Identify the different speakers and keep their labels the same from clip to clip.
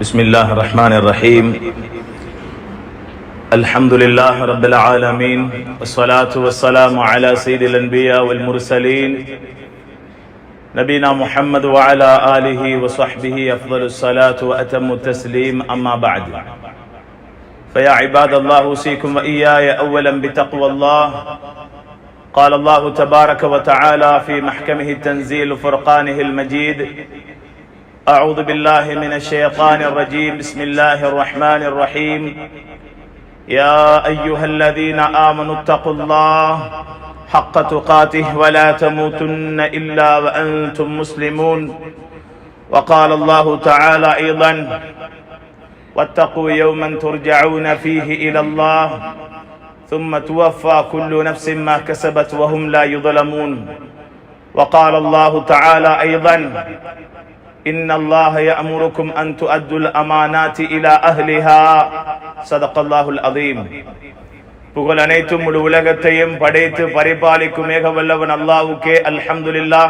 Speaker 1: بسم الله الرحمن الرحيم. الحمد لله رب العالمين والصلاة والسلام على سيد الأنبياء والمرسلين نبينا محمد وعلى آله وصحبه أفضل الصلاة وأتم التسليم أما بعد. فيا عباد الله أوصيكم وإياي أولا بتقوى الله. قال الله تبارك وتعالى في محكمه التنزيل فرقانه المجيد أعوذ بالله من الشيطان الرجيم. بسم الله الرحمن الرحيم. يا أيها الذين آمنوا اتقوا الله حق تقاته ولا تموتن إلا وأنتم مسلمون. وقال الله تعالى أيضا واتقوا يوما ترجعون فيه إلى الله ثم توفى كل نفس ما كسبت وهم لا يظلمون. وقال الله تعالى أيضا إن الله يأمركم أن تؤدوا الأمانات إلى أهلها صدق الله العظيم புகழ் அனைத்தும் முழு உலகத்தையும் படைத்து பரிபாலிக்கும் ஏக வல்லவன் அல்லாவுக்கே அல்ஹம்துலில்லா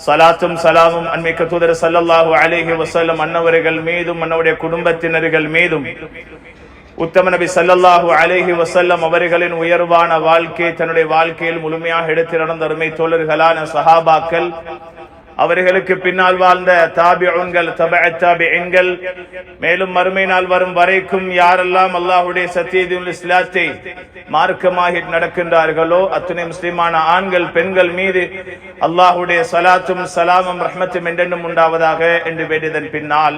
Speaker 1: சலாத்தும் சலாமும் அன்மிக்க தூதர் சல்லல்லாஹு அலைஹி வஸல்லம் அன்னவர்கள் மீதும் அன்னவருடைய குடும்பத்தினர்கள் மீதும் உத்தம நபி சல்லல்லாஹு அலைஹி வஸல்லம் அவர்களின் உயர்வான வாழ்க்கை தன்னுடைய வாழ்க்கையில் முழுமையாக எடுத்து நடந்த அருமை தோழர்களான சஹாபாக்கள் அவர்களுக்கு பின்னால் வாழ்ந்த தாபிஉன்கள் தபஅ தாபிஇன்கள் மேலும் மறுமை நாள் வரும் வரைக்கும் யாரெல்லாம் அல்லாஹுடைய சத்தியதுல் இஸ்லாத்தை மார்க்கமாகி நடக்கின்றார்களோ அத்துணை முஸ்லிமான ஆண்கள் பெண்கள் மீது அல்லாஹுடைய சலாத்தும் சலாமும் ரஹ்மத்தும் என்றென்றும் உண்டாவதாக என்று வேண்டியதன் பின்னால்.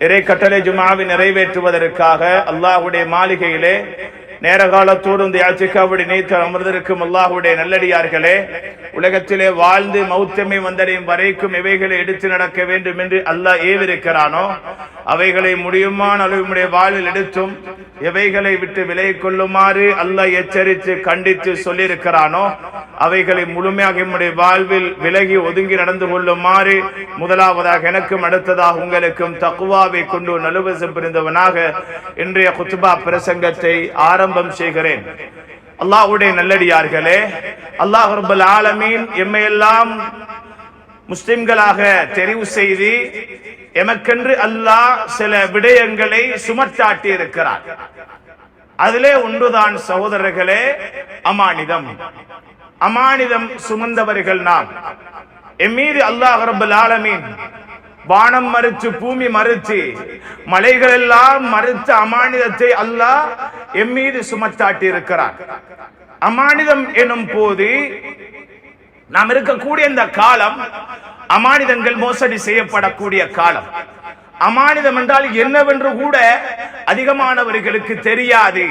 Speaker 1: இறை கட்டளை ஜுமாவை நிறைவேற்றுவதற்காக அல்லாஹுடைய மாளிகையிலே நேர காலத்தோடு இந்த யாச்சிக்காவுடைய நீத்தர் அமர்ந்திருக்கும் அல்லாஹுடைய நல்லடியார்களே உலகத்திலே வாழ்ந்து மௌத்தமை வந்தடையும் வரைக்கும் இவைகளை எடுத்து நடக்க வேண்டும் என்று அல்லாஹ் ஏவிருக்கிறானோ அவைகளை முடியுமான அளவுடைய வாழ்வில் எடுத்தும் எவைகளை விட்டு விலை கொள்ளுமாறு அல்லாஹ் எச்சரித்து கண்டித்து சொல்லியிருக்கிறானோ அவைகளை முழுமையாக நம்முடைய வாழ்வில் விலகி ஒதுங்கி நடந்து கொள்ளுமாறு முதலாவதாக எனக்கும் அடுத்ததாக உங்களுக்கும் தக்குவாவை கொண்டு நலுவசம் புரிந்தவனாக இன்றைய குத்துபா பிரசங்கத்தை ஆரம்ப ஆரம்பம் செய்கிறேன். அல்லாஹுடைய நல்லடியார்களே அல்லாஹ் ரபுல் ஆலமீன் எம்மையெல்லாம் முஸ்லிம்களாக தெரிவு செய்து எமக்கென்று அல்லாஹ் சில விடயங்களை சுமத்தாட்டி இருக்கிறார் அதிலே ஒன்றுதான் சகோதரர்களே அமானிதம். அமானிதம் சுமந்தவர்கள் நாம். எம்மீது அல்லாஹ் ரபுல் ஆலமீன் வானம் மறுச்சு பூமி மறுச்சு. மலைகள் எல்லாம் மறுத்த அமானிதத்தை அல்லாஹ் எம்மீது சுமத்தாட்டி இருக்கிறார் அமானிதம் எனும் போது நாம் இருக்கக்கூடிய இந்த காலம் அமானிதங்கள் மோசடி செய்யப்படக்கூடிய காலம். அமானிதம் என்றால் என்னவென்று கூட அதிகமானவர்களுக்கு தெரியாது.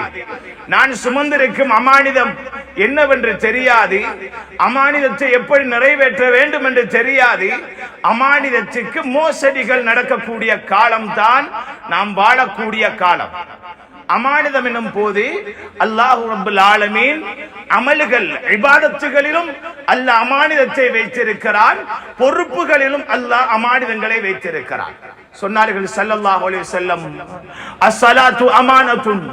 Speaker 1: நான் சுமந்திருக்கும் அமானிதம் என்னவென்று தெரியாது. அமானிதத்தை எப்படி நிறைவேற்ற வேண்டும் என்று தெரியாது. அமானிதத்துக்கு மோசடிகள் நடக்கக்கூடிய காலம்தான் நாம் வாழக்கூடிய காலம். அமானிதம் என்னும் போது அல்லாஹு ரபுல் ஆலமீன் அமல்கள் விவாதத்துகளிலும் அல்ல அமானிதத்தை வைத்திருக்கிறான். பொறுப்புகளிலும் அல்லாஹ் அமானிதங்களை வைத்திருக்கிறான். சொன்னார்கள் ஸல்லல்லாஹு அலைஹி வஸல்லம் அஸ்ஸலாத்து அமானத்துன்.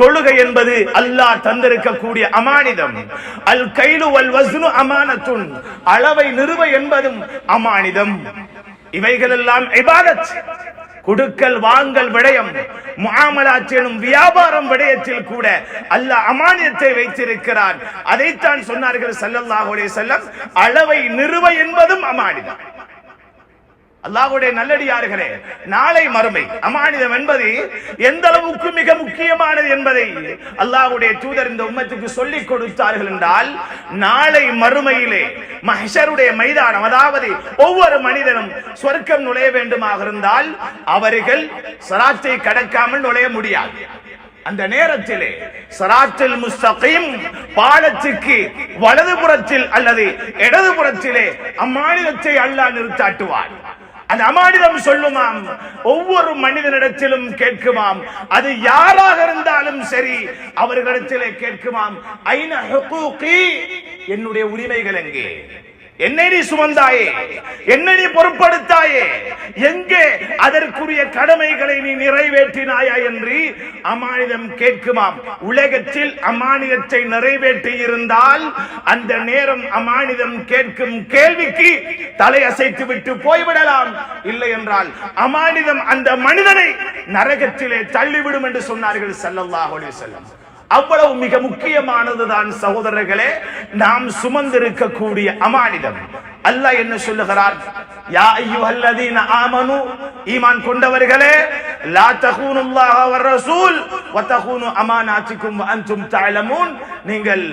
Speaker 1: தொழுகை என்பது அல்லாஹ் தந்திருக்கக்கூடிய அமானிதம். அல் கைலு வல் வஸ்னு அமானத்துன். அளவை நிறுவ என்பதும் அமானிதம். இவைகளெல்லாம் இபாதத். குடுக்கல் வாங்கல் விடயம் முஆமலாத் எனும் வியாபாரம் விடயத்தில் கூட அல்லாஹ் அமானியத்தை வைத்திருக்கிறான். அதைத்தான் சொன்னார்கள் ஸல்லல்லாஹு அலைஹி வஸல்லம் அளவை நிறுவ என்பதும் அமானிதம். அல்லாஹுடைய நல்லடியார்களே நாளை மறுமை. அமானிதம் என்பது எந்த அளவுக்கு மிக முக்கியமானது என்பதை அல்லாஹுடைய தூதர் இந்த உம்மத்துக்கு சொல்லிக் கொடுத்தார்கள் என்றால் நாளை மறுமையிலே மஹருடைய மைதானம் அதாவது ஒவ்வொரு மனிதனும் சொர்க்கம் நுழைய வேண்டுமாக இருந்தால் அவர்கள் சராத்தை கடக்காமல் நுழைய முடியாது. அந்த நேரத்திலே சராத்தில் முஸ்தகீம் பாலத்துக்கு வலதுபுறத்தில் அல்லது இடதுபுறத்திலே அம்மாநிலத்தை அல்லாஹ் நிறுத்தாட்டுவார் அந்த அமானிதம் சொல்லுமாம். ஒவ்வொரு மனிதனிடத்திலும் கேட்குமாம். அது யாராக இருந்தாலும் சரி அவர்களிடத்திலே கேட்குமாம். ஐன என்னுடைய உரிமைகள் எங்கே? என்னை நீ சுமந்தாயே? என்னை நீ பொறுப்படுத்தாயே எங்கே அதற்குரிய கடமைகளை நீ நிறைவேற்றினாயா என்று அமானிதம் கேட்குமாம். உலகத்தில் அமானிதத்தை நிறைவேற்றி இருந்தால் அந்த நேரம் அமானிதம் கேட்கும் கேள்விக்கு தலையசைத்து விட்டு போய்விடலாம். இல்லை என்றால் அமானிதம் அந்த மனிதனை நரகத்திலே தள்ளிவிடும் என்று சொன்னார்கள் ஸல்லல்லாஹு செல்லம் செல்லம் அவ்வளவு மிக முக்கியமானதுதான் சகோதரர்களே நாம் சுமந்திருக்கக்கூடிய அமானிதம். அல்லாஹ் என்ன சொல்லுகிறார்? யா அய்யுஹல்லதீன ஆமனு ஈமான் கொண்டவர்களே லா தகூனுல்லாஹ வர் ரசூல் வ தகூனு அமானாத்திக்கும் வ அன்தும் தஅலமூன். நீங்கள்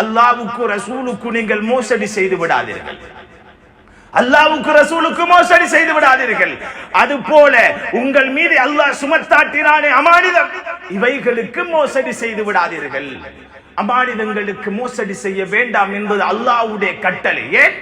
Speaker 1: அல்லாஹ்வுக்கு ரசூலுக்கு நீங்கள் மோசடி செய்து விடாதீர்கள். அல்லாவுக்கு ரசூலுக்கு மோசடி செய்து விடாதீர்கள். அது போல உங்கள் மீது அல்லாஹ் சுமத்தாட்டினானே அமானிதம். இவைகளுக்கு மோசடி செய்து விடாதீர்கள். அமானிதங்களுக்கு மோசடி செய்ய வேண்டாம் என்பது அல்லாஹ்வுடைய கட்டளை. ஏன்?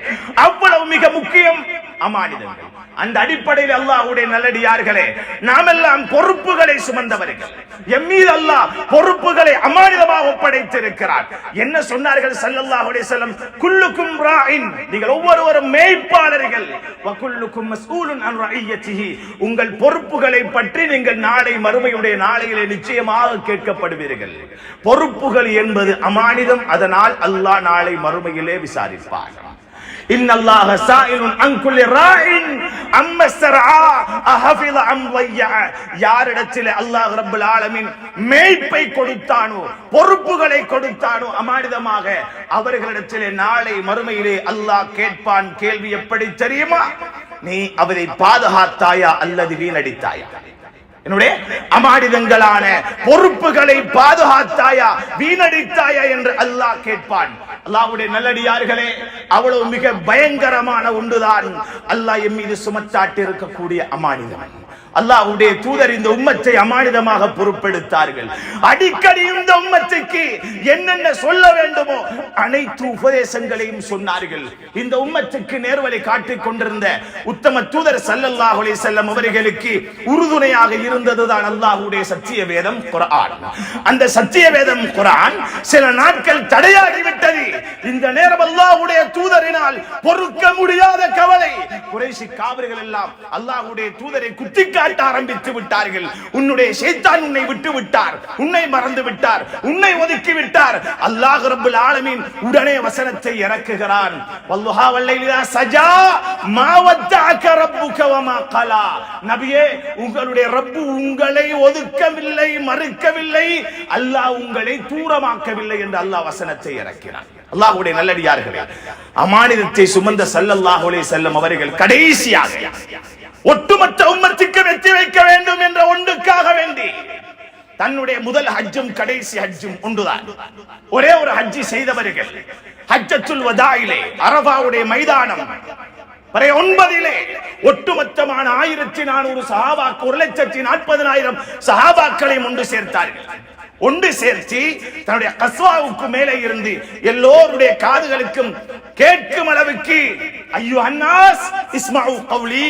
Speaker 1: அவ்வளவு மிக முக்கியம் அமானிதங்கள். அந்த அடிப்படையில் அல்லாஹ்வுடைய நல்லடியார்களே நாமெல்லாம் பொறுப்புகளை சுமந்தவர்கள். எம் மீது அல்லாஹ் பொறுப்புகளை அமானிதமாக ஒப்படைத்திருக்கிறார். என்ன சொன்னார்கள் ஸல்லல்லாஹு அலைஹி வஸல்லம்? குல்லுக்கும் ராயின் நீங்கள் ஒவ்வொருவரும் மேய்ப்பாளர்கள். வ குல்லுக்கும் மஸ்ஊலுன் அன் ரஇயத்திஹி உங்கள் பொறுப்புகளை பற்றி நீங்கள் நாளை மறுமையுடைய நாளையிலே நிச்சயமாக கேட்கப்படுவீர்கள். பொறுப்புகள் என்பது அமானிதம். அதனால் அல்லாஹ் நாளை மறுமையிலே விசாரிப்பார் இன்னல்லாஹ சாயிலுன் அங்குல்லி ராயின் அம்ம அஹஃபில அம் வய்யா அல்லாஹ் ரப்பல் ஆலமீன் மேய்ப்பை கொடுத்தானோ பொறுப்புகளை கொடுத்தானோ அமானிதமாக அவர்களிடத்திலே நாளை மறுமையிலே அல்லாஹ் கேட்பான் கேள்வி எப்படி தெரியுமா? நீ அவரை பாதுகாத்தாயா அல்லது வீணடித்தாயா? என்னுடைய அமானிதங்களான பொறுப்புகளை பாதுகாத்தாயா வீணடித்தாயா என்று அல்லாஹ் கேட்பான். அல்லாவுடைய நல்லடியார்களே அவ்வளவு மிக பயங்கரமான ஒன்றுதான். அல்லாஹ் எம் மீது சுமத்தாட்டி இருக்கக்கூடிய அமானிதம். அல்லாஹ்வுடைய தூதர் இந்த உம்மத்தை அமானிதமாக பொறுப்பெடுத்தார்கள் அடிக்கடி இந்த உம்மத்துக்கு என்னென்ன சொல்ல வேண்டுமோ அனைத்து உபதேசங்களையும் சொன்னார்கள். இந்த உம்மத்துக்கு நேர்வழி காட்டிக் கொண்டிருந்த உத்தம தூதர் ஸல்லல்லாஹு அலி செல்லம் அவர்களுக்கு உறுதுணையாக இருந்ததுதான் அல்லாஹுடைய சத்திய வேதம் குரான் அந்த சத்திய வேதம் குரான் சில நாட்கள் தடையாகிவிட்டது. இந்த நேரம் அல்லாஹுடைய தூதரினால் பொறுக்க முடியாத கவலை. குறைசி காவிர்கள் எல்லாம் அல்லாஹுடைய தூதரை குத்திக்க காட்ட ஆரம்பித்து விட்டார்கள். உன்னுடைய சேத்தான் உன்னை விட்டு விட்டார். உன்னை மறந்து விட்டார். உன்னை ஒதுக்கி விட்டார். அல்லாஹ் ரபுல் ஆலமின் உடனே வசனத்தை இறக்குகிறான். வல்லுஹா வல்லைலிதா சஜா மாவத்தாக்க வத்தஅக கலா. நபியே உங்களுடைய ரப்பு உங்களை ஒதுக்கவில்லை மறுக்கவில்லை. அல்லாஹ் உங்களை தூரமாக்கவில்லை என்று அல்லாஹ் வசனத்தை இறக்கிறான். அல்லாஹ்வுடைய நல்லடியார்களே அமானிதத்தை சுமந்த ஸல்லல்லாஹு அலைஹி செல்லும் அவர்கள் கடைசியாக ஒட்டுமொத்த உம்மத்துக்கு வெற்றி வைக்க வேண்டும் என்ற ஒன்றுக்காக வேண்டி தன்னுடைய முதல் ஹஜ்ஜும் கடைசி ஹஜ்ஜும் ஒன்றுதான். ஒரே ஒரு ஹஜ்ஜி செய்தவர்கள் ஹஜ்ஜத்துல் வதாயிலே அரபாவுடைய மைதானம் வரை ஒன்பதிலே ஒட்டுமொத்தமான ஆயிரத்தி நானூறு சஹாபாக்கு ஒரு லட்சத்தி நாற்பதனாயிரம் சஹாபாக்களை ஒன்று சேர்த்தார்கள். ஒன்று சேர்த்து தன்னுடைய கஸ்வாவுக்கு மேலே இருந்து எல்லோருடைய காதுகளுக்கும் கேட்கும் அளவுக்கு ஐயோ அன்னாஸ் இஸ்மாவு கவுலி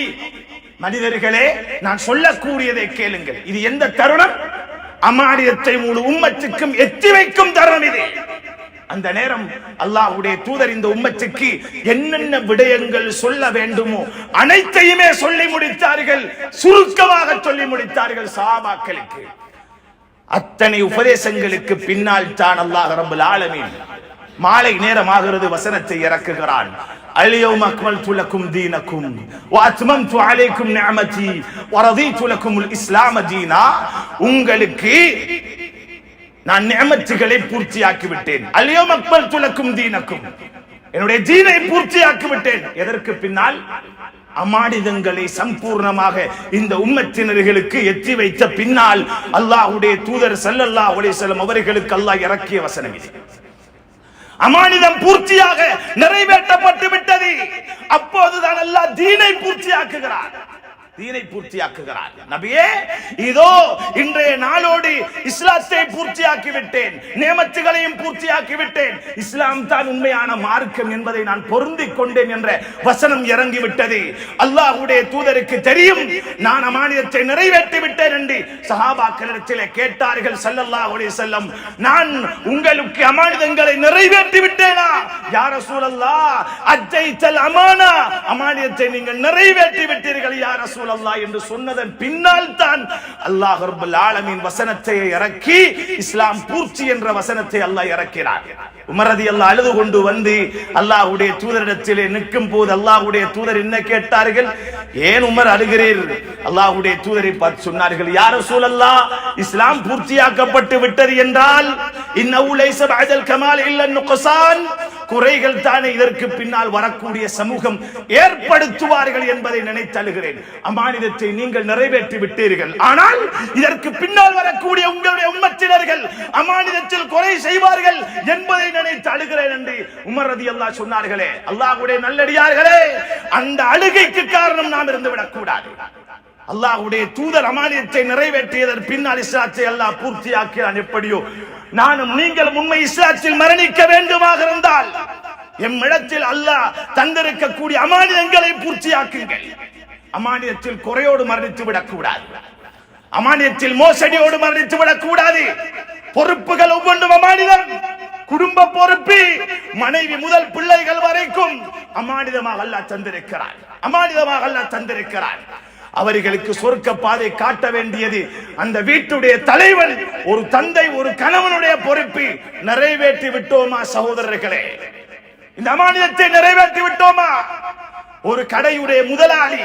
Speaker 1: மனிதர்களே நான் சொல்லக்கூடியதை கேளுங்கள். இது எந்த தருணம்? அமானியத்தை முழு உம்மத்துக்கும் எத்தி வைக்கும் தருணம் இது. அந்த நேரம் அல்லாஹ்வுடைய தூதர் இந்த உம்மத்துக்கு என்னென்ன விடயங்கள் சொல்ல வேண்டுமோ அனைத்தையுமே சொல்லி முடித்தார்கள் சுருக்கமாக சொல்லி முடித்தார்கள் சாபாக்களுக்கு அத்தனை உபதேசங்களுக்கு பின்னால் தான் அல்லாஹ் ரப்பல் ஆலமீன் மாலை நேரமாகிறது வசனத்தை இறக்குகிறான். اليوم أكملت لكم دينكم وأتممت عليكم نعمتي ورضيت لكم الإسلام دينا உங்களுக்கு நான் நியமத்துகளை பூர்த்தியாக்கி விட்டேன் அல்யோம் அக்மல் துலக்கும் தீனக்கும் என்னுடைய தீனை பூர்த்தியாக்கி விட்டேன் எதற்கு பின்னால் அமானிதங்களை சம்பூர்ணமாக இந்த உம்மத்தினர்களுக்கு எத்தி வைத்த பின்னால் அல்லாஹ்வுடைய தூதர் ஸல்லல்லாஹு அலைஹி வஸல்லம் அவர்களுக்கு அல்லாஹ் இறக்கிய வசனம் இது அமானிதம் பூர்த்தியாக நிறைவேற்றப்பட்டு விட்டது. அப்போதுதான் அல்லாஹ் தீனை பூர்த்தியாக்குகிறார் தீனை பூர்த்தியாக்குகிறார். நபியே இதோ இன்றைய நாளோடு இஸ்லாத்தை பூர்த்தியாக்கி விட்டேன் நேமத்துகளையும் பூர்த்தியாக்கி விட்டேன் இஸ்லாம் தான் உண்மையான மார்க்கம் என்பதை நான் பொருந்திக் கொண்டேன் என்ற வசனம் இறங்கி விட்டது தூதருக்கு தெரியும் நான் அமானியத்தை நிறைவேற்றி விட்டேன் என்று சஹாபாக்களிடத்திலே கேட்டார்கள் ஸல்லல்லாஹு அலைஹி வஸல்லம். நான் உங்களுக்கு அமானிதங்களை நிறைவேற்றி விட்டேனா? யார சூழல்லா அஜய் அமானா? அமானியத்தை நீங்கள் நிறைவேற்றி விட்டீர்கள் யார சூழல் ரசூலல்லாஹ் என்று சொன்னதன் பின்னால் தான் அல்லாஹ் ரப்பல் ஆலமீன் வசனத்தை இறக்கி இஸ்லாம் பூர்த்தி என்ற வசனத்தை அல்லாஹ் இறக்கிறார் உமரதி அல்லா அழுது கொண்டு வந்து அல்லாஹுடைய தூதரிடத்திலே நிற்கும் போது அல்லாஹுடைய தூதர் என்ன கேட்டார்கள்? ஏன் உமர் அழுகிறீர்? அல்லாஹுடைய தூதரை பார்த்து சொன்னார்கள் யார சூழல்லா இஸ்லாம் பூர்த்தியாக்கப்பட்டு விட்டது என்றால் இன்னஹு லைஸ கமால் இல்ல நுக்சான் குறைகள் தானே இதற்கு பின்னால் வரக்கூடிய சமூகம் ஏற்படுத்துவார்கள் என்பதை நினைத்தழுகிறேன் அமானிதத்தை நீங்கள் நிறைவேற்றி விட்டீர்கள். ஆனால் இதற்கு பின்னால் வரக்கூடிய உங்களுடைய உம்மத்தினர்கள் அமானிதத்தில் குறை செய்வார்கள் என்பதை நினைத்து அழுகிறேன் என்று உமர் ரதி அல்லா சொன்னார்களே. அல்லாஹுடைய நல்லடியார்களே அந்த அழுகைக்கு காரணம் நாம் இருந்து விடக்கூடாது. அல்லாஹுடைய தூதர் அமானியத்தை நிறைவேற்றியதன் பின்னால் இஸ்லாத்தை அல்லாஹ் பூர்த்தியாக்கிறான் எப்படியோ. நானும் நீங்களும் உண்மை இஸ்லாத்தில் மரணிக்க வேண்டுமாக இருந்தால் எம் இடத்தில் அல்லாஹ் தந்திருக்கக்கூடிய அமானியங்களை பூர்த்தியாக்குங்கள். அமானியத்தில் குறையோடு மரணித்து விடக்கூடாது. அமானியத்தில் மோசடியோடு மரணித்து விடக்கூடாது. பொறுப்புகள் ஒவ்வொன்றும் அமானிதம். குடும்ப பொறுப்பு மனைவி முதல் பிள்ளைகள் வரைக்கும் அமானிதமாக அல்லாஹ் தந்திருக்கிறார். அமானிதமாக அல்லா தந்திருக்கிறார். அவர்களுக்கு சொர்க்க பாதை காட்ட வேண்டியது அந்த வீட்டுடைய தலைவன் ஒரு தந்தை ஒரு கணவனுடைய பொறுப்பு நிறைவேற்றி விட்டோமா சகோதரர்களே? இந்த அமானியத்தை நிறைவேற்றி விட்டோமா? ஒரு கடையுடைய முதலாளி.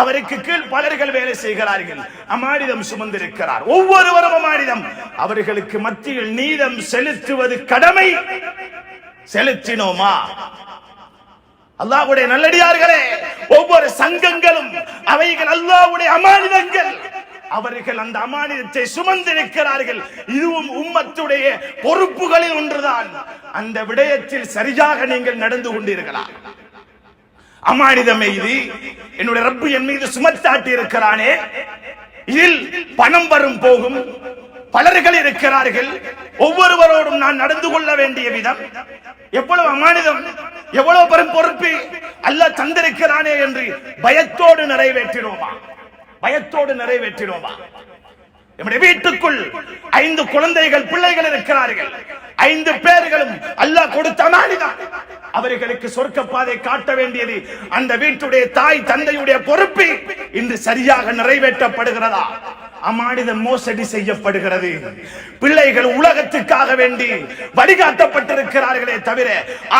Speaker 1: அவருக்கு கீழ் பலர்கள் வேலை செய்கிறார்கள். அமானிதம் சுமந்திருக்கிறார். ஒவ்வொருவரும் அமானிதம். அவர்களுக்கு மத்தியில் நீதம் செலுத்துவது கடமை. செலுத்தினோமா? அல்லாஹ்வுடைய நல்லடியார்களே ஒவ்வொரு சங்கங்களும் அவைகள் அல்லாஹ்வுடைய அமானிதங்கள். அவர்கள் அந்த அமானிதத்தை சுமந்திருக்கிறார்கள். இதுவும் உம்மத்துடைய பொறுப்புகளில் ஒன்றுதான். அந்த விடயத்தில் சரியாக நீங்கள் நடந்து கொண்டீர்களா? அமானிதமே இது என்னுடைய ரப்பு என் மீது சுமத்தாட்டி இருக்கிறானே. இதில் பணம் வரும் போகும். பலர்கள் இருக்கிறார்கள். ஒவ்வொருவரோடும் நான் நடந்து கொள்ள வேண்டிய விதம். எவ்வளவு அமானிதம் எவ்வளவு பெரும் பொறுப்பு. அல்ல தந்திருக்கிறானே என்று பயத்தோடு நிறைவேற்றினோமா? பயத்தோடு நிறைவேற்றினோமா? நம்முடைய வீட்டுக்குள் ஐந்து குழந்தைகள் பிள்ளைகள் இருக்கிறார்கள். ஐந்து பேர்களும் அல்லாஹ் கொடுத்த அமானிதம் அவர்களுக்கு சொர்க்க பாதை காட்ட வேண்டியது அந்த வீட்டுடைய தாய் தந்தையுடைய பொறுப்பு இன்று சரியாக நிறைவேற்றப்படுகிறதா? அமானிதம் மோசடி செய்யப்படுகிறது. பிள்ளைகள் உலகத்துக்காக வேண்டி வழிகாட்டப்பட்டிருக்கிறார்களே தவிர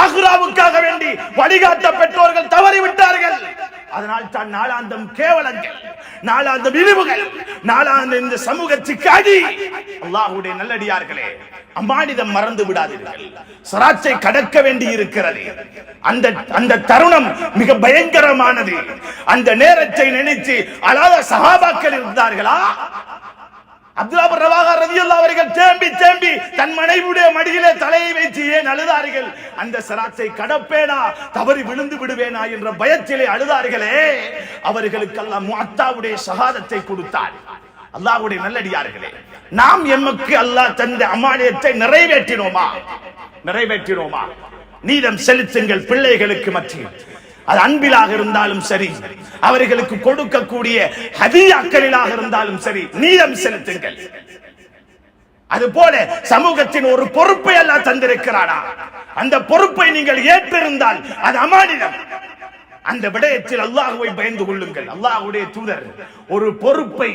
Speaker 1: ஆகுராவுக்காக வேண்டி வழிகாட்ட பெற்றோர்கள் தவறிவிட்டார்கள். அதனால் தான் நாளாந்தம் கேவலங்கள் நாளாந்தம் இழிவுகள் நாளாந்த இந்த சமூகத்துக்கு அடி. அல்லாஹுடைய நல்லடியார்களே அம்மானிதம் மறந்து விடாதீர்கள். சராச்சை கடக்க வேண்டி இருக்கிறது. அந்த அந்த தருணம் மிக பயங்கரமானது. அந்த நேரத்தை நினைத்து அழாத சகாபாக்கள் இருந்தார்களா? அப்துல்லா ரவாகா ரதியுல்லா அவர்கள் தேம்பி தேம்பி தன் மனைவியுடைய மடியிலே தலையை வைத்து ஏன் அழுதார்கள்? அந்த சராத்தை கடப்பேனா? தவறி விழுந்து விடுவேனா என்ற பயத்திலே அழுதார்களே. அவர்களுக்கெல்லாம் அத்தாவுடைய சகாதத்தை கொடுத்தார். அல்லாஹுடைய நல்லடியார்களே நாம் எமக்கு அல்லாஹ் தந்த அமானியத்தை நிறைவேற்றினோமா? நிறைவேற்றினோமா? நீதம் செலுத்துங்கள் பிள்ளைகளுக்கு மத்தியில். அது அன்பிலாக இருந்தாலும் சரி அவர்களுக்கு கொடுக்கக்கூடிய ஹதியாக்களிலாக இருந்தாலும் சரி நீதம் செலுத்துங்கள். அதுபோல சமூகத்தின் ஒரு பொறுப்பை எல்லாம் தந்திருக்கிறானா? அந்த பொறுப்பை நீங்கள் ஏற்றிருந்தால் அது அமானிடம் அந்த விடயத்தில் அல்லாஹுவை பயந்து கொள்ளுங்கள். அல்லாஹ்வுடைய தூதர் ஒரு பொறுப்பை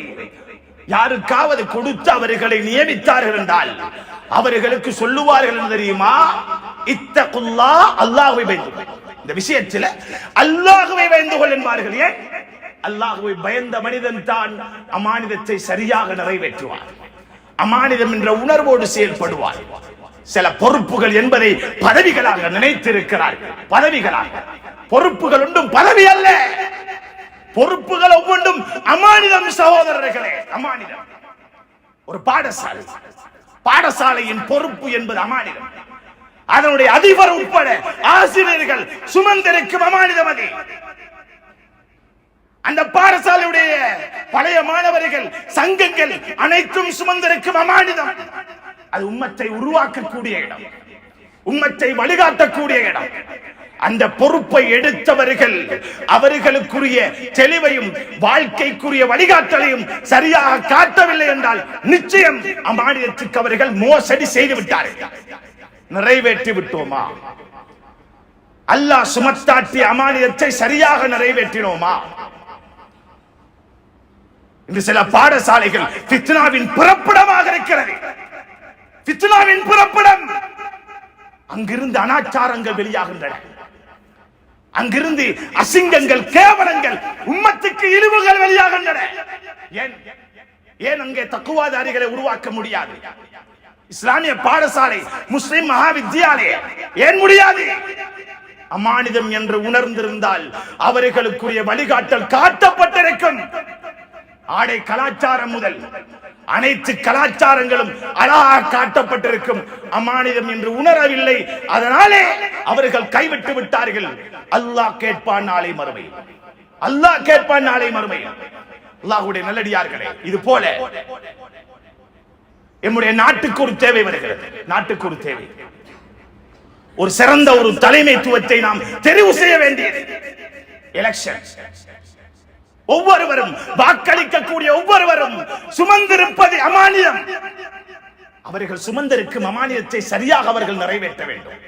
Speaker 1: யாருக்காவது கொடுத்து அவர்களை நியமித்தார்கள் என்றால் அவர்களுக்கு சொல்லுவார்கள் தெரியுமா? இத்தகுல்லா அல்லாஹுவை பயந்து கொள். இந்த விஷயத்தில் அல்லாஹுவை பயந்து கொள் என்பார்கள் ஏன்? அல்லாஹுவை பயந்த மனிதன் தான் அமானிதத்தை சரியாக நிறைவேற்றுவார் அமானிதம் என்ற உணர்வோடு செயல்படுவார் சில பொறுப்புகள் என்பதை பதவிகளாக நினைத்திருக்கிறார்கள். பதவிகளாக. பொறுப்புகள் ஒன்றும் பதவி அல்ல. பொறுப்புகள் ஒவ்வொன்றும் அமானிதம் சகோதரர்களே அமானிதம். ஒரு பாடசாலை. பாடசாலையின் பொறுப்பு என்பது அமானிதம். அதனுடைய அதிபர் உட்பட ஆசிரியர்கள் சுமந்திருக்கும் அமானிதம் அது.
Speaker 2: அந்த பாடசாலையுடைய பழைய மாணவர்கள் சங்கங்கள் அனைத்தும் சுமந்திருக்கும் அமானிதம். அது உம்மத்தை உருவாக்கக்கூடிய இடம். உம்மத்தை வழிகாட்டக்கூடிய இடம். அந்த பொறுப்பை எடுத்தவர்கள் அவர்களுக்குரிய தெளிவையும் வாழ்க்கைக்குரிய வழிகாட்டலையும் சரியாக காட்டவில்லை என்றால் நிச்சயம் அம்மாநிலத்துக்கு அவர்கள் மோசடி செய்து விட்டார்கள். நிறைவேற்றி விட்டோமா? அல்லாஹ் சுமத்தாட்டிய அமானியத்தை சரியாக நிறைவேற்றினோமா? இன்று சில பாடசாலைகள் பித்னாவின் புறப்படமாக இருக்கிறது. பித்னாவின் புறப்படம் அங்கிருந்து அனாச்சாரங்கள் வெளியாகின்றன. அங்கிருந்து அசிங்கங்கள் கேவலங்கள் உம்மத்துக்கு இழிவுகள் வெளியாகின்றன. ஏன்? ஏன் அங்கே தக்குவாதாரிகளை உருவாக்க முடியாது? இஸ்லாமிய பாடசாலை முஸ்லிம் மகாவித்யாலய ஏன் முடியாது? அமானிதம் என்று உணர்ந்திருந்தால் அவர்களுக்குரிய வழிகாட்டல் காட்டப்பட்டிருக்கும். ஆடை கலாச்சாரம் முதல் அனைத்து கலாச்சாரங்களும் அழகாக காட்டப்பட்டிருக்கும். அமானிதம் என்று உணரவில்லை. அதனாலே அவர்கள் கைவிட்டு விட்டார்கள். அல்லாஹ் கேட்பான் நாளை மறுமை. அல்லாஹ் கேட்பான் நாளை மறுமை. அல்லாஹுடைய நல்லடியார்களே இது போல எம்முடைய நாட்டுக்கு ஒரு தேவை வருகிறது. நாட்டுக்கு ஒரு தேவை. ஒரு சிறந்த ஒரு தலைமைத்துவத்தை நாம் தெரிவு செய்ய வேண்டியது. எலெக்ஷன் ஒவ்வொருவரும் வாக்களிக்கக்கூடிய ஒவ்வொருவரும் சுமந்திருப்பது அமானியம். அவர்கள் சுமந்திருக்கும் அமானியத்தை சரியாக அவர்கள் நிறைவேற்ற வேண்டும்.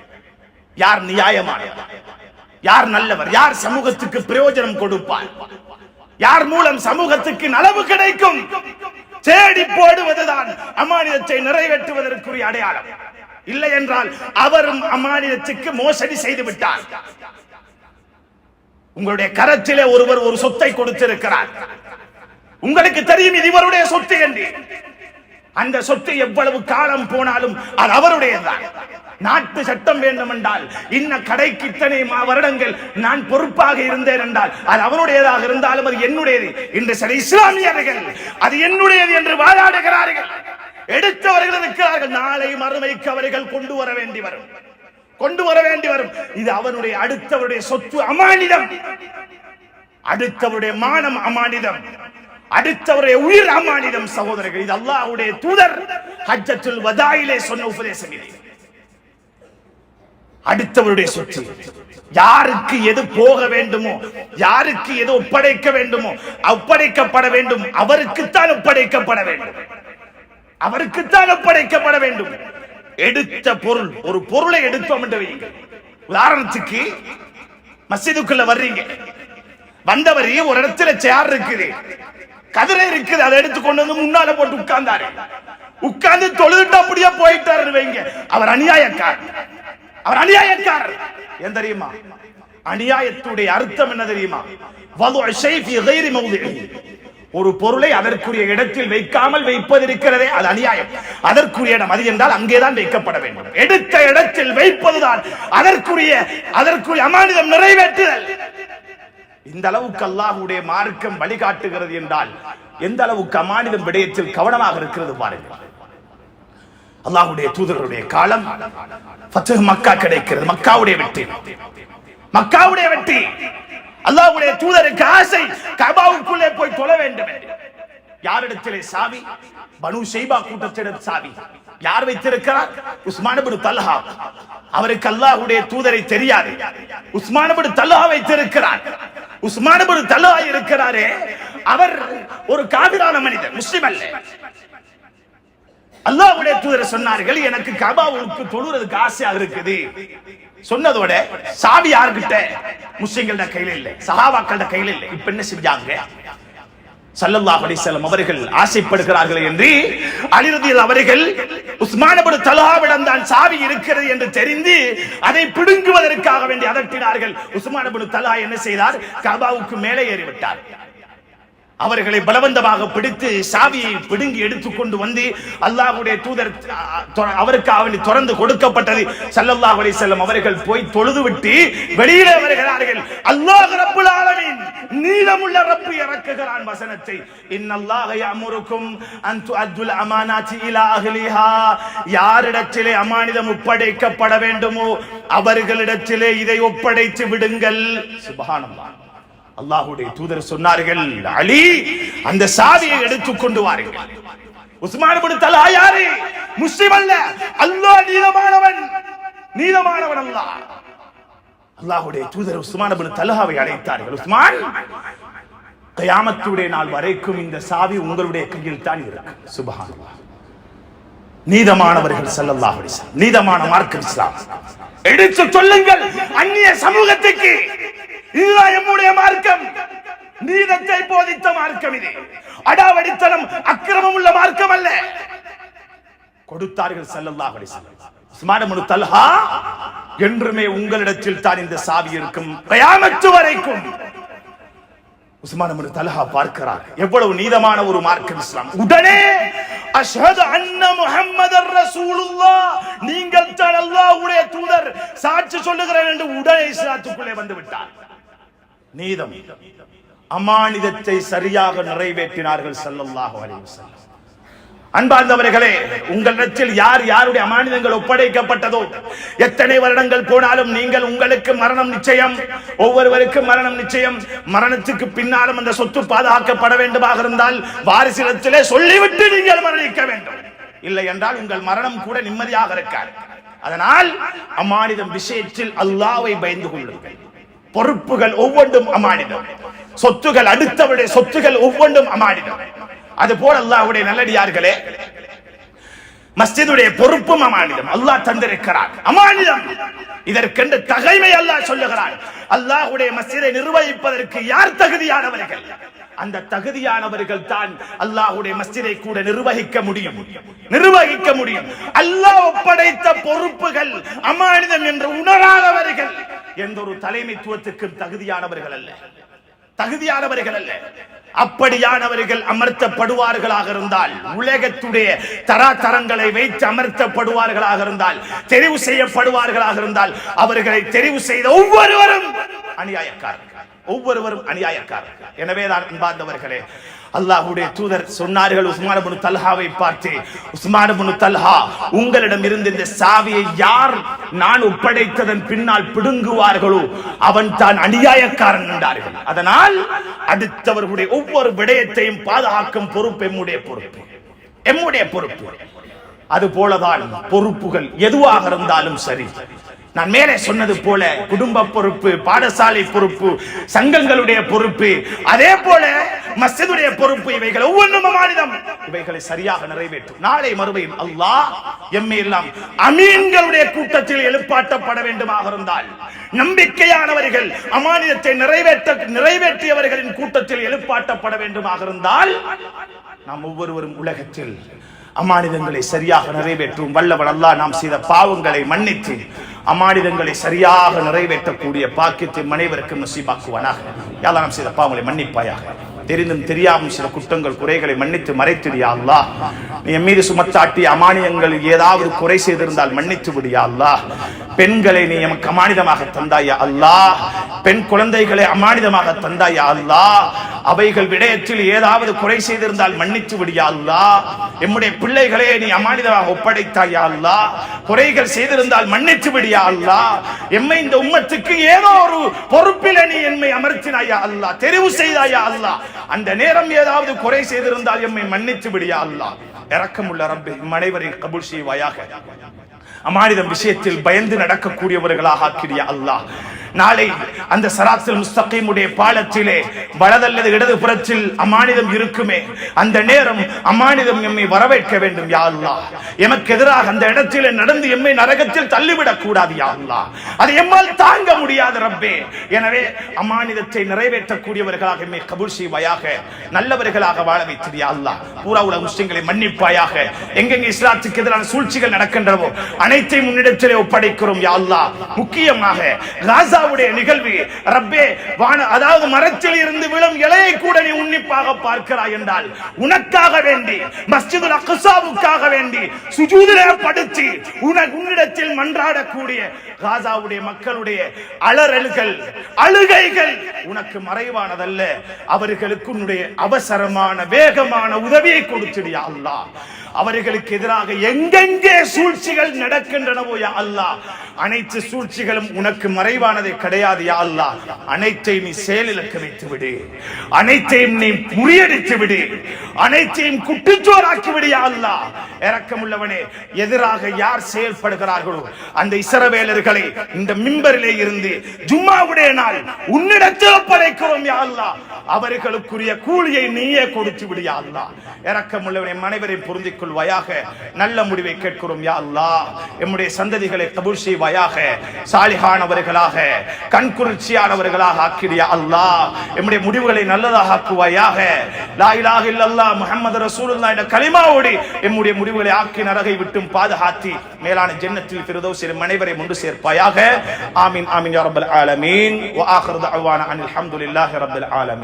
Speaker 2: யார் நியாயமானவர் யார் நல்லவர் யார் சமூகத்துக்கு பிரயோஜனம் கொடுப்பார்? யார் மூலம் சமூகத்துக்கு நலவு கிடைக்கும்? தேடி போடுவதுதான் அமானியத்தை நிறைவேற்றுவதற்குரிய அடையாளம். இல்லை என்றால் அவரும் அமானியத்துக்கு மோசடி செய்து விட்டார். உங்களுடைய கரத்திலே ஒருவர் ஒரு சொத்தை கொடுத்திருக்கிறார். உங்களுக்கு தெரியும் இது இவருடைய சொத்து என்று. அந்த சொத்து எவ்வளவு காலம் போனாலும் அது அவருடையதான் நாட்டு சட்டம் வேண்டும் என்றால் இன்ன கடைக்கு இத்தனை மா- வருடங்கள் நான் பொறுப்பாக இருந்தேன் என்றால் அது அவனுடையதாக இருந்தாலும் அது என்னுடையது. இன்று சில இஸ்லாமியர்கள் அது என்னுடையது என்று வாதாடுகிறார்கள். எடுத்தவர்கள் இருக்கிறார்கள். நாளை மறுமைக்கு அவர்கள் கொண்டு வர வேண்டி வரும். கொண்டு வர வேண்டி வரும். இது அவனுடைய அடுத்தவருடைய சொத்து அமானிதம். அடுத்தவருடைய மானம் அமானிதம். அடுத்தவருடைய உயிர் அமானிதம் சகோதரர்கள். இது அல்லாஹ்வுடைய தூதர் ஹஜ்ஜத்துல் வதாயிலே சொன்ன உபதேசம் இது. அடுத்தவருடைய சொத்து. யாருக்கு எது போக வேண்டுமோ யாருக்கு எது ஒப்படைக்க வேண்டுமோ ஒப்படைக்கப்பட வேண்டும். அவருக்குத்தான் ஒப்படைக்கப்பட வேண்டும். அவருக்குத்தான் ஒப்படைக்கப்பட வேண்டும். எடுத்த பொருள் ஒரு பொருளை எடுத்தோம் என்று வைங்க உதாரணத்துக்கு மசிதுக்குள்ள வர்றீங்க. வந்தவர் ஒரு இடத்துல சேர் இருக்குது? கதிரை இருக்குது அதை எடுத்து கொண்டு வந்து முன்னால போட்டு உட்கார்ந்தாரு. உட்கார்ந்து தொழுதுட்டு அப்படியே போயிட்டாரு வைங்க. அவர் அநியாயக்கார். அவர் அநியாயக்கார். ஏன் தெரியுமா? அநியாயத்துடைய அர்த்தம் என்ன தெரியுமா? வலு ஷைஃபி கைரி ஒரு பொருளை அதற்குரிய இடத்தில் வைக்காமல் வைப்பது இருக்கிறதே அது அநியாயம். அதற்குரிய இடம் அது என்றால் அங்கேதான் வைக்கப்பட வேண்டும். எடுத்த இடத்தில் வைப்பதுதான் அதற்குரிய அதற்குரிய அமானிதம் நிறைவேற்றுதல். இந்த அளவுக்கு அல்லாஹுடைய மார்க்கம் வழிகாட்டுகிறது என்றால் எந்த அளவுக்கு அமானிதம் விடயத்தில் கவனமாக இருக்கிறது பாருங்கள். அல்லாஹுடைய தூதருடைய காலம் மக்கா கிடைக்கிறது. மக்காவுடைய வெற்றி. மக்காவுடைய வெற்றி. அல்லாஹ்வுடைய தூதருக்கு ஆசை கபாவுக்குள்ளே போய் தொழ வேண்டும். யாரிடத்திலே சாவி? பனு செய்பா கூட்டத்திடம் சாவி. யார் வைத்திருக்கிறார்? உஸ்மானபுடு தல்ஹா. அவருக்கு அல்லாஹ்வுடைய தூதரை தெரியாது. உஸ்மானபுடு தல்ஹா வைத்திருக்கிறார். உஸ்மான் தல்ஹா இருக்கிறாரே. அவர் ஒரு காவிரான மனிதர் முஸ்லிம் அல்ல. அல்லாவுடைய தூதர் சொன்னார்கள் எனக்கு கபாவுக்கு தொழுறதுக்கு ஆசையா இருக்குது. சொன்னதோட சாவி யாருக்கிட்ட முஸ்லிம்களோட கையில இல்ல சஹாபாக்களோட கையில இல்ல. இப்ப என்ன செஞ்சாங்க? சல்லல்லாஹு அலிசல்லம் அவர்கள் ஆசைப்படுகிறார்கள் என்று அலிரதியில் அவர்கள் உஸ்மானபுர இப்னு தான் சாவி இருக்கிறது என்று தெரிந்து அதை பிடுங்குவதற்காக வேண்டி அதட்டினார்கள். உஸ்மானபுர இப்னு என்ன செய்தார்? கபாவுக்கு மேலே ஏறிவிட்டார். அவர்களை பலவந்தமாக பிடித்து சாவியை பிடுங்கி எடுத்துக்கொண்டு வந்து அல்லாஹுடைய தூதர் அவருக்கு அவனை திறந்து கொடுக்கப்பட்டது. சல்லல்லாஹ் அலி செல்லம் அவர்கள் போய் தொழுது விட்டு வெளியிலே வருகிறார்கள். அல்லாஹ் ரப்புல் ஆலமீன் நீளமுள்ள ரப்பு இறக்குகிறான் வசனத்தை. இன்னல்லாஹ யஅமுருக்கும் அன் துஅத்துல் அமானாத்தி இலா அஹ்லிஹா. யாரிடத்திலே அமானிதம் ஒப்படைக்கப்பட வேண்டுமோ அவர்களிடத்திலே இதை ஒப்படைத்து விடுங்கள். சுப்ஹானல்லாஹ். அல்லாஹுடைய தூதர் சொன்னார்கள் அலி அந்த சாவியை எடுத்துக் கொண்டு வாருங்கள். உஸ்மான் இப்னு தலா யாரு? முஸ்லிம் அல்ல. அல்லாஹ் நீதமானவன் நீதமானவன் அல்லாஹ். அல்லாஹுடைய தூதர் உஸ்மான் பின் தல்ஹாவை அழைத்தார்கள். உஸ்மான் கயாமத்துடைய நாள் வரைக்கும் இந்த சாவி உங்களுடைய கையில் தான் இருக்கு. சுபஹான் நீதமானவர்கள் ஸல்லல்லாஹு நீதமான மார்க்கம் இஸ்லாம். எடுத்து சொல்லுங்கள் அந்நிய சமூகத்துக்கு. இதுதான் எம்முடைய மார்க்கம். நீதத்தை போதித்த மார்க்கம் இது. அடாவடித்தனம் அக்கிரமம் உள்ள மார்க்கம் அல்ல. கொடுத்தார்கள் ஸல்லல்லாஹு அலைஹி வஸல்லம். உஸ்மான் தல்ஹா என்றுமே உங்களிடத்தில் தான் இந்த சாவி இருக்கும். கயாமத்து வரைக்கும். உஸ்மான் இப்னு தல்ஹா பார்க்கிறார். எவ்வளவு நீதமான ஒரு மார்க்கம் இஸ்லாம். உடனே அஷ்ஹது அன்ன முஹம்மதர் ரசூலுல்லாஹ். நீங்கள் தான் அல்லாஹ்வுடைய தூதர். சாட்சி சொல்லுகிறேன் என்று உடனே இஸ்லாத்துக்குள்ளே வந்து விட்டார். நீதம். அமானிதத்தை சரியாக நிறைவேற்றினார்கள் ஸல்லல்லாஹு அலைஹி வஸல்லம். அன்பார்ந்தவர்களே உங்களிடத்தில் யார் யாருடைய அமானிதங்கள் ஒப்படைக்கப்பட்டதோ எத்தனை வருடங்கள் போனாலும் நீங்கள் உங்களுக்கு மரணம் நிச்சயம் ஒவ்வொருவருக்கும் மரணம் நிச்சயம். மரணத்துக்கு பின்னாலும் அந்த சொத்து பாதுகாக்கப்பட வேண்டுமாக இருந்தால் வாரிசிடத்திலே சொல்லிவிட்டு நீங்கள் மரணிக்க வேண்டும். இல்லை என்றால் உங்கள் மரணம் கூட நிம்மதியாக இருக்காது. அதனால் அமானிதம் விஷயத்தில் அல்லாவை பயந்து கொள்ளுங்கள். பொறுப்புகள் ஒவ்வொன்றும் அமானிதம். சொத்துகள் அடுத்தவருடைய சொத்துகள் ஒவ்வொன்றும் அமானிதம். அது போல அல்லாஹ்வுடைய நல்லடியார்களே மஸ்ஜிதுடைய பொறுப்பும் அமானிதம். அல்லாஹ் தந்திருக்கிறார். அமானிதம். இதற்கென்று தகைமை அல்லாஹ் சொல்லுகிறார் அல்லாஹ்வுடைய மஸ்ஜிதை நிர்வகிப்பதற்கு யார் தகுதியானவர்கள்? அந்த தகுதியானவர்கள் தான் அல்லாஹ்வுடைய மஸ்ஜிதை கூட நிர்வகிக்க முடியும். நிர்வகிக்க முடியும். அல்லாஹ் ஒப்படைத்த பொறுப்புகள் அமானிதம் என்று உணராதவர்கள். எந்த ஒரு தலைமைத்துவத்துக்கும் தகுதியானவர்கள் அல்ல. தகுதியானவர்கள் அல்ல. அப்படியானவர்கள் அமர்த்தப்படுவார்களாக இருந்தால் உலகத்துடைய தராதரங்களை வைத்து அமர்த்தப்படுவார்களாக இருந்தால் தெரிவு செய்யப்படுவார்களாக இருந்தால் அவர்களை தெரிவு செய்த ஒவ்வொருவரும் அநியாயக்காரர்கள். ஒவ்வொருவரும் அநியாயக்காரர்கள். எனவேதான் அன்பார்ந்தவர்களே அல்லாஹுடைய தூதர் சொன்னார்கள் உஸ்மான இப்னு தல்ஹாவை பார்த்து. உஸ்மானபுனு தல்ஹா உங்களிடம் இருந்து இந்த சாவியை யார் நான் ஒப்படைத்ததன் பின்னால் பிடுங்குவார்களோ அவன் தான் அநியாயக்காரன் என்றார்கள். அதனால் அடுத்தவர்களுடைய ஒவ்வொரு விடயத்தையும் பாதுகாக்கும் பொறுப்பு எம்முடைய பொறுப்பு. எம்முடைய பொறுப்பு. அது போலதான் பொறுப்புகள் எதுவாக இருந்தாலும் சரி. நான் மேலே சொன்னது போல குடும்ப பொறுப்பு பாடசாலை பொறுப்பு சங்கங்களுடைய பொறுப்பு அதே போல மஸ்ஜிதுடைய பொறுப்பு இவைகள் ஒவ்வொன்றும் அமானிதம். இவைகளை சரியாக நிறைவேற்றும். நாளை மறுபடியும் அல்லாஹ் எம்மை எல்லாம் அமீன்களுடைய கூட்டத்தில் எழுப்பாட்டப்பட வேண்டுமாக இருந்தால் நம்பிக்கையானவர்கள் அமானியத்தை நிறைவேற்ற நிறைவேற்றியவர்களின் கூட்டத்தில் எழுப்பாட்டப்பட வேண்டுமாக இருந்தால் நாம் ஒவ்வொருவரும் உலகத்தில் அமானிதங்களை சரியாக நிறைவேற்றும். வல்லவன் அல்லாஹ் நாம் செய்த பாவங்களை மன்னித்து அமானிதங்களை சரியாக நிறைவேற்றக்கூடிய பாக்கியத்தை மனைவருக்கு நசீபாக்குவானாக. யாரா செய்த பாவங்களை மன்னிப்பாயாக. தெரிந்தும் தெரியாமல் சில குற்றங்கள் குறைகளை மன்னித்து மறைத்திடியா நீ என் மீது சுமத்தாட்டிய அமானியங்கள் ஏதாவது குறை செய்திருந்தால் மன்னித்து விடியா அல்லாஹ் பெண்களை நீ எமக்கு அமானிதமாக தந்தாயா அல்லா. பெண் குழந்தைகளை அமானிதமாக தந்தாயா அல்லா. அவைகள் விடயத்தில் ஏதாவது குறை செய்திருந்தால் மன்னித்து விடியா எம்முடைய பிள்ளைகளே நீ அமானிதமாக ஒப்படைத்தாயா குறைகள் செய்திருந்தால் மன்னித்து விடியா எம்மை இந்த உம்மத்துக்கு ஏதோ ஒரு பொறுப்பில நீ எம்மை அமர்த்தினாயா அல்லா. தெரிவு செய்தாயா அல்லா. அந்த நேரம் ஏதாவது குறை செய்திருந்தால் எம்மை மன்னித்து விடியா அல்லாஹ் இரக்கமுள்ள ரப்பே இம் அனைவரையும் செய்வாயாக. அமானிதம் விஷயத்தில் பயந்து நடக்கக்கூடியவர்களாக ஆக்கிறியா அல்லாஹ் நாளை அந்த சராத்தில் முஸ்தகீமுடைய பாலத்திலே வலதல்லது இடது புறத்தில் அமானிதம் இருக்குமே. அந்த நேரம் அமானிதம் எம்மை வரவேற்க வேண்டும் யாருலா எமக்கு எதிராக அந்த இடத்திலே நடந்து எம்மை நரகத்தில் தள்ளிவிடக் கூடாது யாருலா அல்லாஹ். அதை எம்மால் தாங்க முடியாது ரப்பே. எனவே அமானிதத்தை நிறைவேற்றக்கூடியவர்களாக எம்மை கபூர் செய்வாயாக நல்லவர்களாக வாழ வைத்தது யாருலா பூரா உலக முஸ்லிம்களை மன்னிப்பாயாக. எங்கெங்க இஸ்லாத்துக்கு எதிரான சூழ்ச்சிகள் நடக்கின்றவோ அனைத்தையும் முன்னிடத்திலே ஒப்படைக்கிறோம் யாருலா முக்கியமாக முக்கியமாக காசாவுடைய நிகழ்வு. ரப்பே வான அதாவது மரத்தில் இருந்து விழும் இலையை கூட நீ உன்னிப்பாக பார்க்கிறாய் என்றால் உனக்காக வேண்டி மஸ்ஜிதுல் அக்சாவுக்காக வேண்டி சுஜூதிலே படுத்தி உனக்கு உன்னிடத்தில் மன்றாடக்கூடிய காசாவுடைய மக்களுடைய அலறல்கள் அழுகைகள் உனக்கு மறைவானதல்ல. அவர்களுக்கு உன்னுடைய அவசரமான வேகமான உதவியை கொடுத்துடியா அல்லாஹ். அவர்களுக்கு எதிராக எங்கெங்கே சூழ்ச்சிகள் நடக்கின்றனவோ யா அல்லாஹ். அனைத்து சூழ்ச்சிகளும் உனக்கு மறைவானது முக்கியமானதே கிடையாது யா அல்லாஹ். அனைத்தையும் நீ செயலிழக்க வைத்து விடு. அனைத்தையும் நீ முறியடித்து விடு. அனைத்தையும் குட்டிச்சோராக்கி விடு யா அல்லாஹ். இரக்கமுள்ளவனே எதிராக யார் செயல்படுகிறார்களோ அந்த இசரவேலர்களை இந்த மிம்பரிலே இருந்து ஜும்மாவுடைய நாள் உன்னிடத்தில் படைக்கிறோம் யா அல்லாஹ். அவர்களுக்குரிய கூலியை நீயே கொடுத்து விடு யா அல்லாஹ். இரக்கமுள்ளவனே மனைவரை பொருந்திக் கொள்வாயாக நல்ல முடிவை கேட்கிறோம் யா அல்லாஹ். எம்முடைய சந்ததிகளை கபூல் செய்வாயாக சாலிகானவர்களாக கண்குறிச்சியானவர்களாக ஆக்கிடியா அல்லாஹ். எம்முடைய முடிவுகளை நல்லதாக ஆக்குவாயாக. லா இலாஹ இல்லல்லாஹ் முஹம்மது ரசூலுல்லாஹ் என்ற கலிமாவோடு எம்முடைய முடிவுகளை ஆக்கி நரகை விட்டும் பாதுகாத்தி மேலான ஜன்னத்தில் ஃபிர்தௌஸில் அனைவரை முண்டு சேர்ப்பாயாக. ஆமீன் ஆமீன் யா ரப்பல் ஆலமீன். வ ஆகிரு தஅவானா அனில் ஹம்துலில்லாஹி ஆலமீன்.